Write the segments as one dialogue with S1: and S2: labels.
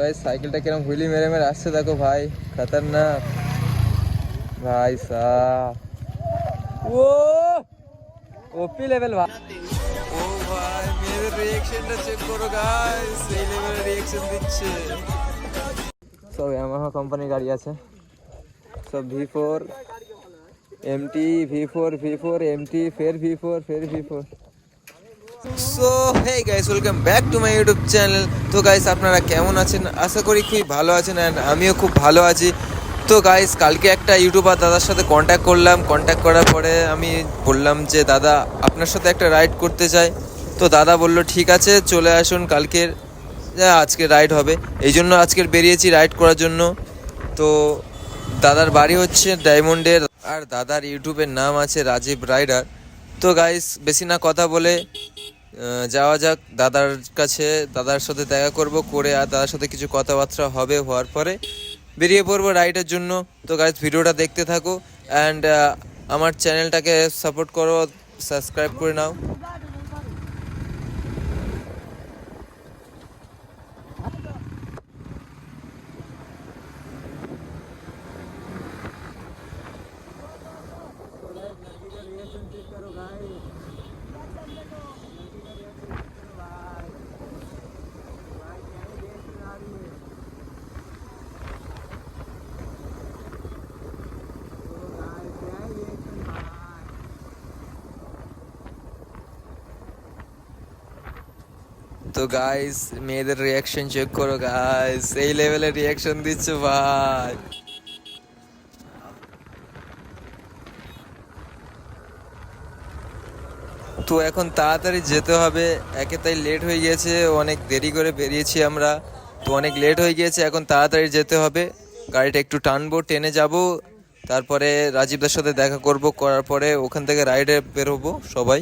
S1: ভাই সাইকেলটা কিরম হুইলি মেরে মেরে আসছে দেখো ভাই খতরনাক। ভাই সাহ। ও ওপি লেভেল ভাই। ও ভাই মেয়েদের রিঅ্যাকশনটা চেক করো গাইস এই লেভেলের রিঅ্যাকশন দিচ্ছে। সব ইয়ামাহা কোম্পানির গাড়ি আছে। সব V four MT V four V four MT ফের ভি ফোর ফের V four so hey guys welcome back to my YouTube channel তো গাইস আপনারা কেমন আছেন? আশা করি খুবই ভালো আছেন অ্যান্ড আমিও খুব ভালো আছি। তো গাইস কালকে একটা ইউটিউবার দাদার সাথে কন্ট্যাক্ট করলাম। কন্ট্যাক্ট করার পরে আমি বললাম যে, দাদা, আপনার সাথে একটা রাইড করতে চাই। তো দাদা বলল, ঠিক আছে, চলে আসুন কালকের আজকে রাইড হবে। এই জন্য আজকের বেরিয়েছি রাইড করার জন্য। তো দাদার বাড়ি হচ্ছে ডায়মন্ডের, আর দাদার ইউটিউবের নাম আছে রাজীব রাইডার। তো গাইস বেশি না কথা বলে যাওয়া যাক, দাদার কাছে, দাদার সাথে দেখা করব, করে আর দাদার সাথে কিছু কথাবার্তা হবে হওয়ার পরে বেরিয়ে পড়ব রাইডের জন্য। তো গাইস ভিডিওটা দেখতে থাকো অ্যান্ড আমার চ্যানেলটাকে সাপোর্ট করো সাবস্ক্রাইব করে নাও। তো গাইস মেয়েদের রিয়াকশন চেক করো গাইস এই লেভেলের রিয়াকশন দিচ্ছে ভাই। তো এখন তাড়াতাড়ি যেতে হবে। একে তাই লেট হয়ে গিয়েছে, অনেক দেরি করে বেরিয়েছি আমরা। তো অনেক লেট হয়ে গিয়েছে, এখন তাড়াতাড়ি যেতে হবে। গাড়িটা একটু টানবো, টেনে যাব। তারপরে রাজীবদার সাথে দেখা করব, করার পরে ওখান থেকে রাইডে বেরোবো সবাই।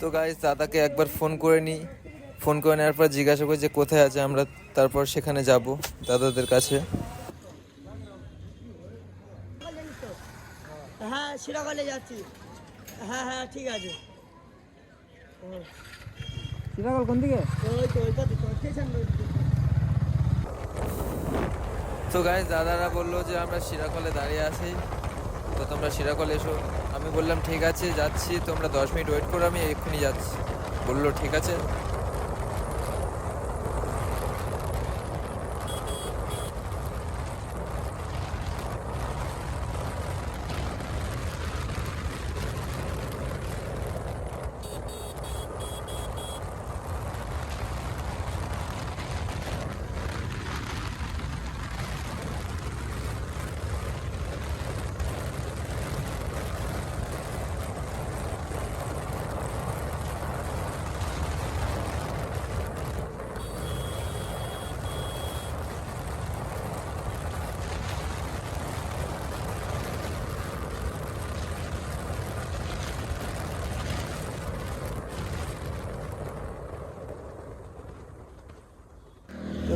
S1: তো গাইজ দাদাকে একবার ফোন করে নিই। ফোন করে নেওয়ার পর জিজ্ঞাসা করি যে কোথায় আছে আমরা তারপর সেখানে যাব দাদাদের কাছে।
S2: হ্যাঁ শিরাকলে যাচ্ছি। হ্যাঁ হ্যাঁ ঠিক আছে।
S3: সিরাকল কোন দিকে?
S2: তো
S1: গাইজ দাদারা বলল যে আমরা শিরাকলে দাঁড়িয়ে আছি। তো তোমরা শিরাকল এসো। আমি বললাম, ঠিক আছে, যাচ্ছি, তোমরা দশ মিনিট ওয়েট করো, আমি এক্ষুনি যাচ্ছি। বলল, ঠিক আছে।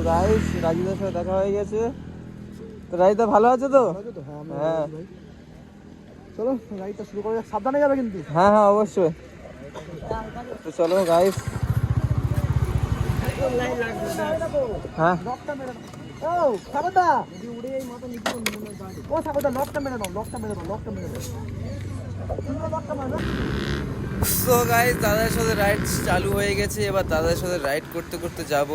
S1: গাইস রাজুদার সাথে দেখা হয়ে গেছে। তো রাজুদা ভালো আছে তো? হ্যাঁ
S3: চলো গাড়িটা শুরু করে সাবধানে যাবে কিন্তু।
S1: হ্যাঁ হ্যাঁ অবশ্যই। তো চলো গাইস হ্যাঁ।
S3: ও যদি উড়ে এই মাথা নিচে ও সাগরদা লকটা মেরে দাও লকটা মেরে দাও লকটা মেরে দাও। লকটা মারো
S1: সো গাইস দাদার সাথে রাইড চালু হয়ে গেছে। এবার দাদার সাথে রাইড করতে করতে যাব।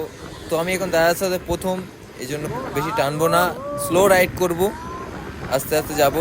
S1: তো আমি এখন দাদার সাথে প্রথম, এই জন্য বেশি টানবো না। স্লো রাইড করব। আস্তে আস্তে যাব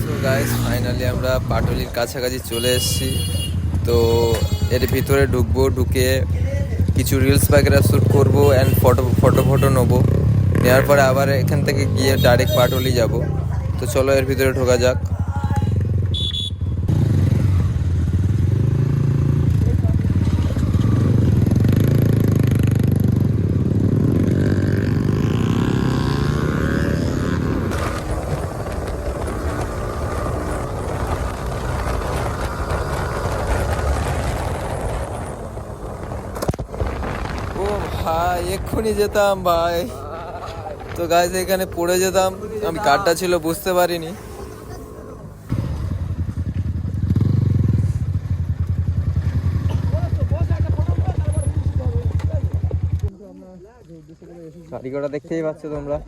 S1: সো গাইস ফাইনালি আমরা পাটুলির কাছাকাছি চলে এসেছি। তো এর ভিতরে ঢুকবো, ঢুকে কিছু রিলস বাগেরা শ্যুট করব অ্যান্ড ফটো ফটো ফটো নেব। নেওয়ার পরে আবার এখান থেকে গিয়ে ডাইরেক্ট পাটুলি যাব। তো চলো এর ভিতরে ঢোকা যাক ও ভাই, এক্ষুনি যেতাম ভাই। তো গাইজ এখানে পড়ে যেতাম। আমি কার্ডটা ছিল, বুঝতে পারিনি। গাড়ি ঘোড়া দেখতেই পাচ্ছ তোমরা।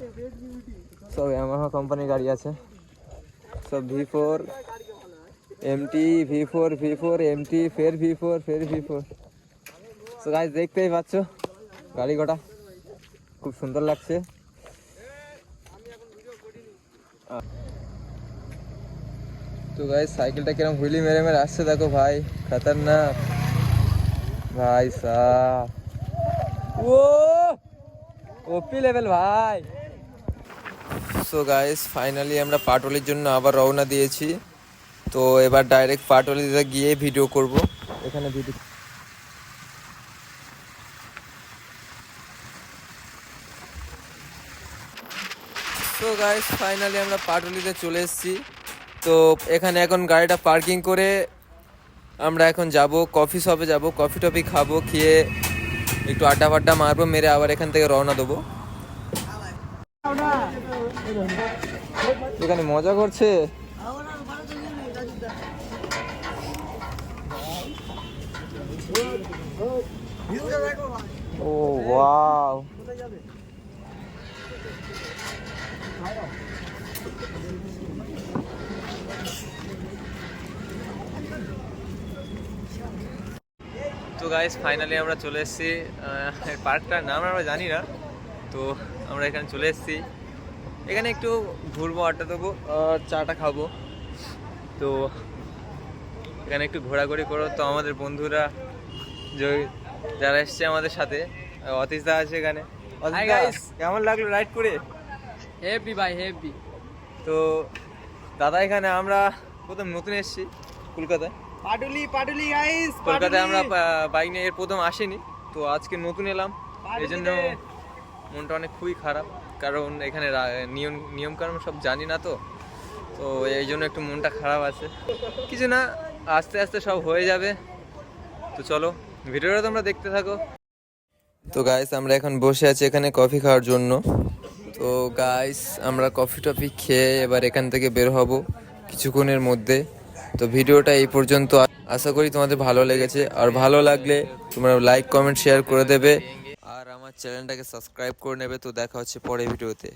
S1: সব ইয়ামাহা কোম্পানির গাড়ি আছে। সব V four MT V four V four MT ফের ভি ফোর ফের ভি ফোর তো গাইজ দেখতেই পাচ্ছ। গাড়ি ঘোড়া। খুব সুন্দর লাগছে। তো গাইজ সাইকেলটা কিরম হুইলি মেরে মেরে আসছে দেখো ভাই, খতরনাক। ভাই ও ওপি লেভেল ভাই। সো গাইস ফাইনালি আমরা পাটলির জন্য আবার রওনা দিয়েছি। তো এবার ডাইরেক্ট পাটলিতে গিয়ে ভিডিও করব। এখানে ভিডিও তো গাইস ফাইনালি আমরা পাটুলিতে চলে এসেছি। তো, এখানে এখন গাড়িটা পার্কিং করে আমরা এখন যাব কফি শপে যাব কফি টফি খাব, খেয়ে একটু আড্ডা ফাড্ডা মারবো, মেরে আবার এখান থেকে রওনা দেবো। এখানে মজা করছে। ও ওয়াও তো গাইস ফাইনালি আমরা চলে এসেছি পার্কটার নাম আমরা জানি না তো আমরা এখানে চলে এসেছি। এখানে একটু ঘুরবো আড্ডা দেবো চাটা খাব। তো এখানে একটু ঘোরাঘুরি করো। তো আমাদের বন্ধুরা যারা এসছে আমাদের সাথে অতীশ দা আছে এখানে। কেমন লাগল রাইড করে?
S3: হেভি ভাই হেভি
S1: তো দাদা এখানে আমরা প্রথম নতুন এসেছি কলকাতায়।
S3: পাটুলি পাটুলি গাইস
S1: কলকাতায় আমরা বাইক নিয়ে এর প্রথম আসিনি তো আজকে নতুন এলাম এই জন্য মনটা অনেক খুবই খারাপ কারণ এখানে নিয়ম নিয়ম কানুন সব জানি না তো তো এই জন্য একটু মনটা খারাপ আছে। কিছু না আস্তে আস্তে সব হয়ে যাবে তো চলো ভিডিওটা তোমরা দেখতে থাকো। তো গাইস আমরা এখন বসে আছি এখানে কফি খাওয়ার জন্য। তো গাইস আমরা কফি টফি খেয়ে এবার এখান থেকে বের হব কিছুক্ষণের মধ্যে। তো ভিডিওটা এই পর্যন্ত। আশা করি তোমাদের ভালো লেগেছে। আর ভালো লাগলে তোমরা লাইক কমেন্ট শেয়ার করে দেবে। আর আমার চ্যানেলটাকে সাবস্ক্রাইব করে নেবে। তো দেখা হচ্ছে পরের ভিডিওতে।